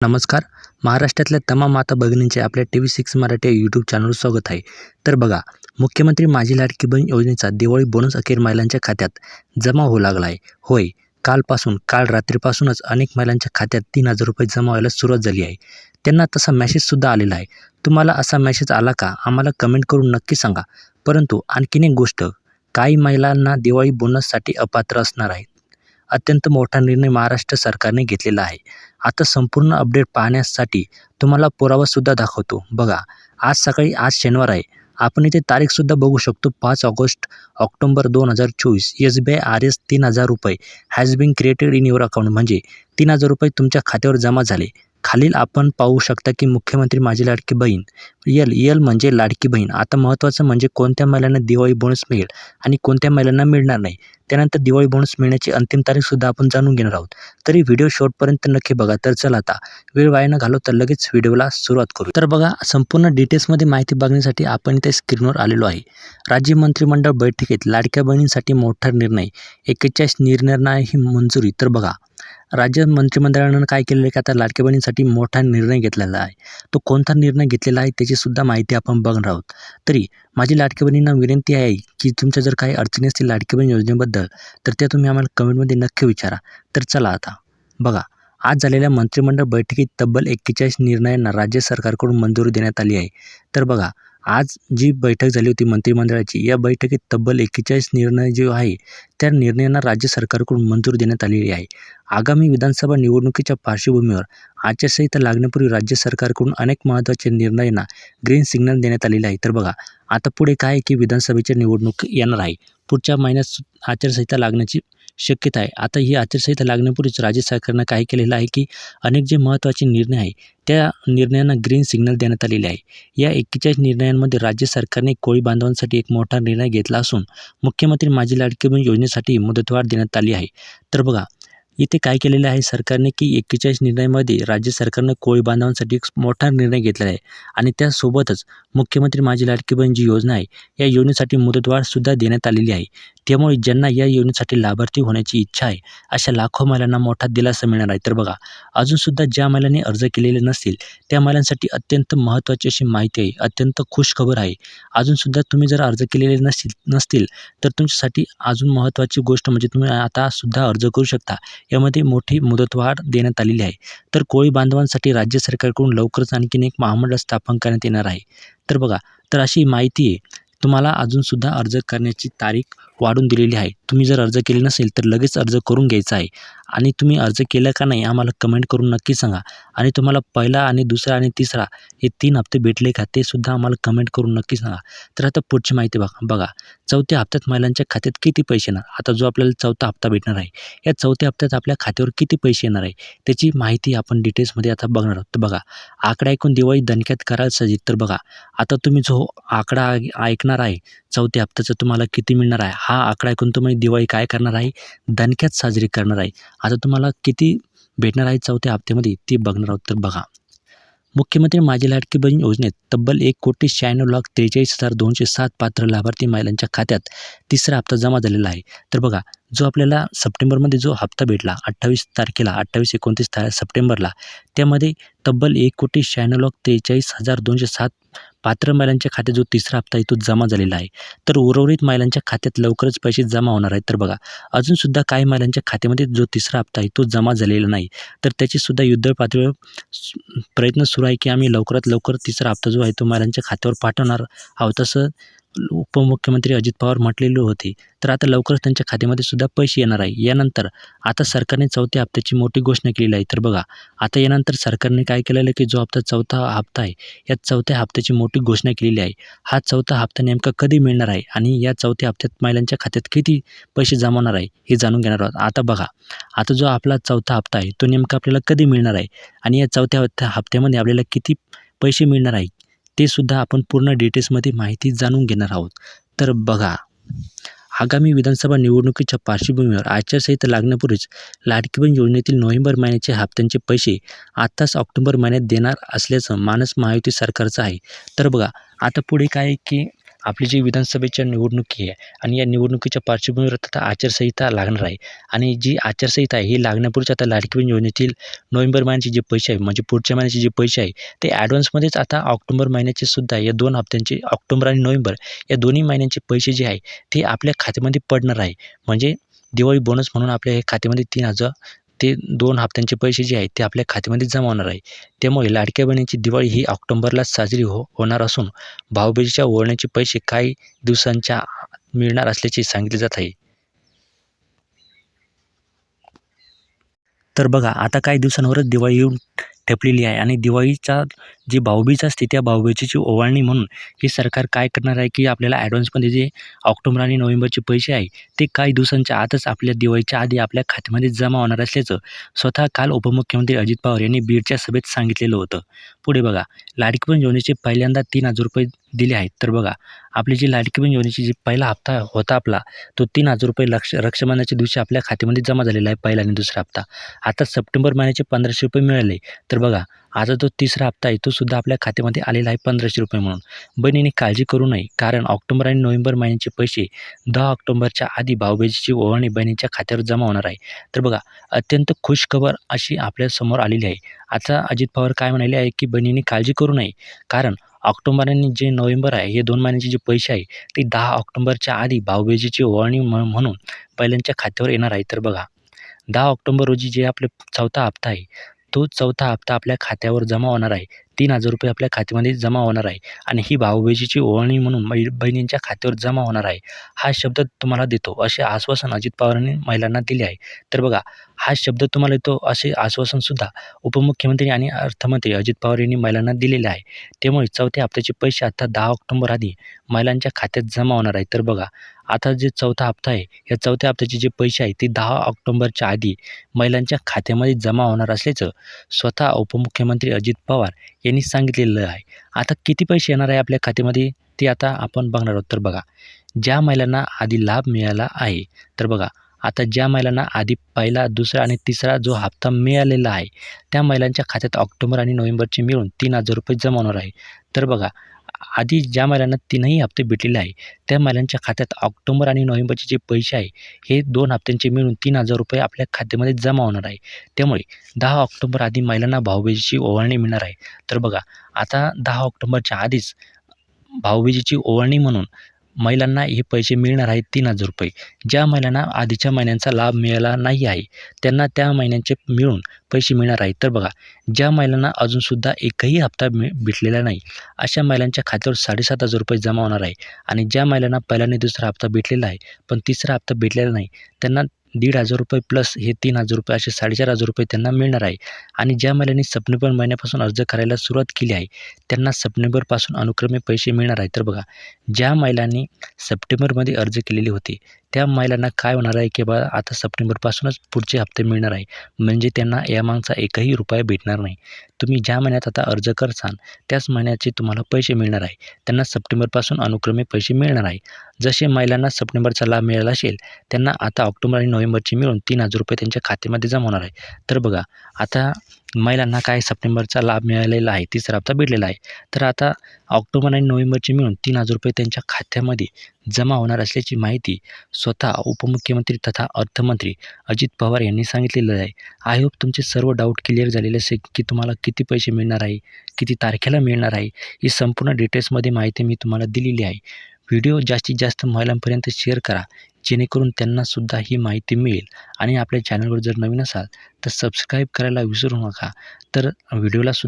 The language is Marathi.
नमस्कार. महाराष्ट्रातल्या तमाम माता भगिनींचे आपल्या T V six Marathi YouTube चॅनलवर स्वागत आहे. तर बघा मुख्यमंत्री माझी लाडकी बहीण योजनेचा दिवाळी बोनस अखेर महिलांच्या खात्यात जमा होऊ लागला आहे होय कालपासून काल रात्रीपासूनच अनेक महिलांच्या खात्यात तीन हजार रुपये जमा व्हायला सुरुवात झाली आहे. त्यांना तसा मेसेजसुद्धा आलेला आहे. तुम्हाला असा मेसेज आला का आम्हाला कमेंट करून नक्की सांगा. परंतु आणखीन एक गोष्ट काही महिलांना दिवाळी बोनससाठी अपात्र असणार आहेत. अत्यंत मोठा निर्णय महाराष्ट्र सरकारने घेतलेला आहे. आता संपूर्ण अपडेट पाहण्यासाठी तुम्हाला पुरावासुद्धा दाखवतो. बघा आज सकाळी आज शनिवार आहे. आपण इथे तारीखसुद्धा बघू शकतो. पाच ऑगस्ट ऑक्टोंबर दोन हजार चोवीस. S B I R S तीन हजार रुपये. Has been created in your account म्हणजे तीन हजार रुपये तुमच्या खात्यावर जमा झाले. खालील आपण पाहू शकता की मुख्यमंत्री माझी लाडकी बहीण यल यल म्हणजे लाडकी बहीण. आता महत्त्वाचं म्हणजे कोणत्या महिलांना दिवाळी बोनस मिळेल आणि कोणत्या महिलांना मिळणार नाही? त्यानंतर दिवाळी बोनस मिळण्याची अंतिम तारीखसुद्धा आपण जाणून घेणार आहोत. तरी व्हिडिओ शेवटपर्यंत नक्की बघा. तर चला आता वेळ वाया न घालवता लगेच व्हिडिओला सुरुवात करू. तर बघा संपूर्ण डिटेल्समध्ये माहिती बघण्यासाठी आपण इथे स्क्रीनवर आलेलो आहे. राज्य मंत्रिमंडळ बैठकीत लाडक्या बहिणींसाठी मोठा निर्णय एक्केचाळीस निर्णयांनाही मंजुरी. तर बघा राज्य मंत्रिमंडळानं काय केलेलं आहे की आता लाडक्या बहिणींसाठी मोठा निर्णय घेतलेला आहे. तो कोणता निर्णय घेतलेला आहे त्याचीसुद्धा माहिती आपण बघणार आहोत. तरी माझी लाडक्या बहिणींना विनंती आहे की तुमच्या जर काही अडचणी असतील लाडकी बहीण योजनेबद्दल तर त्या तुम्ही आम्हाला कमेंटमध्ये नक्की विचारा. तर चला आता. बघा आज झालेल्या मंत्रिमंडळ बैठकीत तब्बल एक्केचाळीस निर्णयांना राज्य सरकारकडून मंजुरी देण्यात आली आहे. तर बघा आज जी बैठक झाली होती मंत्रिमंडळाची या बैठकीत तब्बल एक्केचाळीस निर्णय जो आहे त्या निर्णयांना राज्य सरकारकडून मंजुरी देण्यात आलेली आहे. आगामी विधानसभा निवडणुकीच्या पार्श्वभूमीवर आचारसंहिता लागण्यापूर्वी राज्य सरकारकडून अनेक महत्त्वाच्या निर्णयांना ग्रीन सिग्नल देण्यात आलेले आहे. तर बघा आता पुढे काय आहे की विधानसभेच्या निवडणूक येणार आहे. पुढच्या महिन्यात आचारसंहिता लागण्याची शक्यता आहे. आता ही आचारसंहिता लागण्यापूर्वीच राज्य सरकारनं काय केलेलं आहे की अनेक जे महत्त्वाचे निर्णय आहे त्या निर्णयांना ग्रीन सिग्नल देण्यात आलेले आहे. या एक्केचाळीस निर्णयांमध्ये राज्य सरकारने कोळी बांधवांसाठी एक मोठा निर्णय घेतला असून मुख्यमंत्री माझी लाडकी बहीण योजनेसाठी मुदतवाढ देण्यात आली आहे. तर बघा इथे काय केलेलं आहे? सरकारने की एक्केचाळीस निर्णयामध्ये राज्य सरकारनं कोळी बांधवांसाठी एक मोठा निर्णय घेतलेला आहे आणि त्यासोबतच मुख्यमंत्री माझी लाडकी बहीण जी योजना आहे. या योजनेसाठी मुदतवाढसुद्धा देण्यात आलेली आहे. त्यामुळे ज्यांना या योजनेसाठी लाभार्थी होण्याची इच्छा आहे अशा लाखो महिलांना मोठा दिलासा मिळणार आहे. तर बघा अजूनसुद्धा ज्या महिलांनी अर्ज केलेले नसतील त्या महिलांसाठी अत्यंत महत्त्वाची अशी माहिती आहे. अत्यंत खुश खबर आहे अजूनसुद्धा तुम्ही जर अर्ज केलेले नसतील नसतील तर तुमच्यासाठी अजून महत्त्वाची गोष्ट म्हणजे तुम्ही आतासुद्धा अर्ज करू शकता. यामध्ये मोठी मुदतवाढ देण्यात आलेली आहे. तर कोळी बांधवांसाठी राज्य सरकारकडून लवकरच आणखीन एक महामंडळ स्थापन करण्यात येणार आहे. तर बघा तर अशी माहिती आहे. तुम्हाला अजूनसुद्धा अर्ज करण्याची तारीख वाढून दिलेली आहे. तुम्ही जर अर्ज केले नसेल तर लगेच अर्ज करून घ्यायचा आहे. आणि तुम्ही अर्ज केला का नाही आम्हाला कमेंट करून नक्की सांगा. आणि तुम्हाला पहिला आणि दुसरा आणि तिसरा हे तीन हप्ते भेटले का ते सुद्धा आम्हाला कमेंट करून नक्की सांगा. तर आता पुढची माहिती बघा बघा. चौथ्या हप्त्यात महिलांच्या खात्यात किती पैसे येणार? आता जो आपल्याला चौथा हप्ता भेटणार आहे या चौथ्या हप्त्यात आपल्या खात्यावर किती पैसे येणार आहे? त्याची माहिती आपण डिटेल्समध्ये आता बघणार आहोत. तर बघा. आकडा ऐकून दिवाळी दणक्यात करायला सजित. तर बघा. आता तुम्ही जो आकडा ऐकणार आहे चौथ्या हप्त्याचं तुम्हाला किती मिळणार आहे? हा आकडा ऐकून तुम्ही दिवाळी काय करणार आहे? दणक्यात साजरी करणार आहे. आता तुम्हाला किती भेटणार आहे चौथ्या हप्त्यामध्ये ती बघणार आहोत तर बघा. मुख्यमंत्री माझी लाडकी बहीण योजनेत तब्बल एक कोटी शहाण्णव लाख त्रेचाळीस हजार दोनशे सात पात्र लाभार्थी महिलांच्या खात्यात तिसरा हप्ता जमा झालेला आहे. तर बघा जो आपल्याला सप्टेंबरमध्ये जो हप्ता भेटला अठ्ठावीस तारखेला अठ्ठावीस एकोणतीस तार सप्टेंबरला त्यामध्ये तब्बल एक कोटी शहाण्णव लाख त्रेचाळीस हजार दोनशे सात पात्र महिलांच्या खात्यात जो तिसरा हप्ता आहे तो जमा झालेला आहे. तर उर्वरित महिलांच्या खात्यात लवकरच पैसे जमा होणार आहेत. तर बघा अजूनसुद्धा काही महिलांच्या खात्यामध्ये जो तिसरा हप्ता आहे तो जमा झालेला नाही. तर त्याचीसुद्धा युद्ध पातळीवर प्रयत्न सुरू आहे की आम्ही लवकरात लवकर तिसरा हप्ता जो आहे तो महिलांच्या खात्यावर पाठवणार आहोत. तसं उपमुख्यमंत्री अजित पवार म्हटलेले होते तर आता लवकरच त्यांच्या खात्यामध्ये सुद्धा पैसे येणार आहे. यानंतर आता सरकारने चौथ्या हप्त्याची मोठी घोषणा केलेली आहे. तर बघा आता यानंतर सरकारने काय केलेलं की जो हप्ता चौथा हप्ता आहे या चौथ्या हप्त्याची मोठी घोषणा केलेली आहे. हा चौथा हप्ता नेमका कधी मिळणार आहे आणि या चौथ्या हप्त्यात महिलांच्या खात्यात किती पैसे जमवणार आहे हे जाणून घेणार आहोत. आता बघा आता जो आपला चौथा हप्ता आहे तो नेमका आपल्याला कधी मिळणार आहे? आणि या चौथ्या हप्त्यामध्ये आपल्याला किती पैसे मिळणार आहे? ते सुद्धा आपण पूर्ण डिटेल्समध्ये माहिती जाणून घेणार आहोत. तर बघा आगामी विधानसभा निवडणुकीच्या पार्श्वभूमीवर आचारसंहिता लागण्यापूर्वीच लाडकी बहीण योजनेतील नोव्हेंबर महिन्याचे हप्त्यांचे पैसे आत्ताच ऑक्टोबर महिन्यात देणार असल्याचं मानस महायुती सरकारचं आहे. तर बघा आता पुढे काय की आपली जी विधानसभेच्या निवडणुकी आहे आणि या निवडणुकीच्या पार्श्वभूमीवर आता आचारसंहिता लागणार आहे. आणि जी आचारसंहिता आहे ही लागण्यापूर्वीच आता लाडकी बहीण योजनेतील नोव्हेंबर महिन्याचे जे पैसे आहे म्हणजे पुढच्या महिन्याचे जे पैसे आहे ते ॲडव्हान्समध्येच आता ऑक्टोबर महिन्याचे सुद्धा या दोन हप्त्यांचे ऑक्टोबर आणि नोव्हेंबर या दोन्ही महिन्यांचे पैसे जे आहे ते आपल्या खात्यामध्ये पडणार आहे. म्हणजे दिवाळी बोनस म्हणून आपल्या हे खात्यामध्ये तीन हजार ते दोन हप्त्यांचे पैसे जे आहेत ते आपल्या खात्यामध्ये जमा होणार आहे. त्यामुळे लाडक्या बहिणीची दिवाळी ही ऑक्टोंबरलाच साजरी हो होणार असून भाऊबीजेच्या ओळण्याचे पैसे काही दिवसांच्या मिळणार असल्याचे सांगितले जात आहे. तर बघा आता काही दिवसांवरच दिवाळी येऊन ठेपलेली आहे आणि दिवाळीचा जी भाऊबीज असते त्या भाऊबीजेची ओवाळणी म्हणून हे सरकार काय करणार आहे की आपल्याला ॲडव्हान्समध्ये जे ऑक्टोबर आणि नोव्हेंबरचे पैसे आहे ते काही दिवसांच्या आतच आपल्या दिवाळीच्या आधी आपल्या खात्यामध्ये जमा होणार असल्याचं स्वतः काल उपमुख्यमंत्री अजित पवार यांनी बीडच्या सभेत सांगितलेलं होतं. पुढे बघा लाडकी योजनेचे पहिल्यांदा तीन हजार रुपये दिले आहेत. तर बघा आपली जी लाडकी योजनेची जी पहिला हप्ता होता आपला तो तीन हजार रुपये लक्ष रक्षाबंधनाच्या दिवशी आपल्या खात्यामध्ये जमा झालेला आहे पहिला आणि दुसरा हप्ता. आता सप्टेंबर महिन्याचे पंधराशे रुपये मिळाले. तर बघा आता जो तिसरा हप्ता आहे तो सुद्धा आपल्या खात्यामध्ये आलेला आहे पंधराशे रुपये म्हणून. बहिणीने काळजी करू नये कारण ऑक्टोबर आणि नोव्हेंबर महिन्याचे पैसे दहा ऑक्टोबरच्या आधी भाऊबेजीची ओवाळणी बहिणीच्या खात्यावर जमा होणार आहे. तर बघा अत्यंत खुश खबर अशी आपल्यासमोर आलेली आहे. आता अजित पवार काय म्हणाले आहे की बहिणीने काळजी करू नये कारण ऑक्टोबर आणि जे नोव्हेंबर आहे हे दोन महिन्याचे जे पैसे आहे ते दहा ऑक्टोबरच्या आधी भाऊबेजीची ओवाळणी म्हणून पहिल्यांच्या खात्यावर येणार आहे. तर बघा दहा ऑक्टोबर रोजी जे आपले चौथा हप्ता आहे तो चौथा हप्ता आपल्या खात्यावर जमा होणार आहे. तीन हजार रुपये आपल्या खात्यामध्ये जमा होणार आहे आणि ही भाऊबीजीची ओळणी म्हणून मै बहिणींच्या खात्यावर जमा होणार आहे. हा शब्द तुम्हाला देतो असे आश्वासन अजित पवारांनी महिलांना दिले आहे. तर बघा हा शब्द तुम्हाला येतो असे आश्वासनसुद्धा उपमुख्यमंत्री आणि अर्थमंत्री अजित पवार यांनी महिलांना दिलेले आहे. त्यामुळे चौथ्या हप्त्याचे पैसे आता दहा ऑक्टोबर आधी महिलांच्या खात्यात जमा होणार आहे. तर बघा आता जे चौथा हप्ता आहे या चौथ्या हप्त्याचे जे पैसे आहे ते दहा ऑक्टोंबरच्या आधी महिलांच्या खात्यामध्ये जमा होणार असल्याचं स्वतः उपमुख्यमंत्री अजित पवार यांनी सांगितलेलं आहे. आता किती पैसे येणार आहे आपल्या खात्यामध्ये ते आता आपण बघणार आहोत. तर बघा ज्या महिलांना आधी लाभ मिळाला आहे तर बघा आता ज्या महिलांना आधी पहिला दुसरा आणि तिसरा जो हप्ता मिळालेला आहे त्या महिलांच्या खात्यात ऑक्टोबर आणि नोव्हेंबरचे मिळून तीन हजार रुपये जमा होणार आहे. तर बघा आधी ज्या महिलांना तीनही हप्ते भेटलेले आहे त्या महिलांच्या खात्यात ऑक्टोबर आणि नोव्हेंबरचे जे पैसे आहे हे दोन हप्त्यांचे मिळून तीन हजार रुपये आपल्या खात्यामध्ये जमा होणार आहे. त्यामुळे दहा ऑक्टोबर आधी महिलांना भाऊबीजीची ओवाळणी मिळणार आहे. तर बघा आता दहा ऑक्टोबरच्या आधीच भाऊबीजीची ओवाळणी म्हणून महिलांना हे पैसे मिळणार आहेत तीन हजार रुपये. ज्या महिलांना आधीच्या महिन्यांचा लाभ मिळाला नाही आहे त्यांना त्या महिन्यांचे मिळून पैसे मिळणार आहेत. तर बघा ज्या महिलांना अजूनसुद्धा एकही हप्ता मि भेटलेला नाही अशा महिलांच्या खात्यावर साडेसात हजार रुपये जमा होणार आहे. आणि ज्या महिलांना पहिला आणि दुसरा हप्ता भेटलेला आहे पण तिसरा हप्ता भेटलेला नाही त्यांना दीड हजार रुपये प्लस हे तीन हजार रुपये असे साडेचार हजार रुपये त्यांना मिळणार आहे. आणि ज्या महिलांनी सप्टेंबर महिन्यापासून अर्ज करायला सुरुवात केली आहे त्यांना सप्टेंबरपासून अनुक्रमे पैसे मिळणार आहे. तर बघा ज्या महिलांनी सप्टेंबरमध्ये अर्ज केलेले होते त्या महिलांना काय होणार आहे की बा आता सप्टेंबरपासूनच पुढचे हप्ते मिळणार आहे. म्हणजे त्यांना यामागचा एकही रुपया भेटणार नाही. तुम्ही ज्या महिन्यात आता अर्ज करसान त्याच महिन्याचे तुम्हाला पैसे मिळणार आहे. त्यांना सप्टेंबरपासून अनुक्रमे पैसे मिळणार आहे. जसे महिलांना सप्टेंबरचा लाभ मिळाला असेल त्यांना आता ऑक्टोबर आणि नोव्हेंबरचे मिळून तीन हजार रुपये त्यांच्या खात्यामध्ये जमा होणार आहे. तर बघा आता महिलांना काय सप्टेंबरचा लाभ मिळालेला आहे तिसरा हप्ता भेटलेला आहे. तर आता ऑक्टोबर आणि नोव्हेंबरचे मिळून तीन हजार रुपये त्यांच्या खात्यामध्ये जमा होणार असल्याची माहिती स्वतः उपमुख्यमंत्री तथा अर्थमंत्री अजित पवार यांनी सांगितलेलं आहे. आय होप तुमचे सर्व डाऊट क्लिअर झालेले असेल की तुम्हाला किती पैसे मिळणार आहे किती तारखेला मिळणार आहे ही संपूर्ण डिटेल्समध्ये माहिती मी तुम्हाला दिलेली आहे. व्हिडिओ जास्तीत जास्त महिलांपर्यंत शेअर करा. जेणेकरून त्यांनासुद्धा ही माहिती मिळेल. आणि आपल्या चॅनलवर जर नवीन असाल तर सबस्क्राईब करायला विसरू नका. तर व्हिडिओला सुद्धा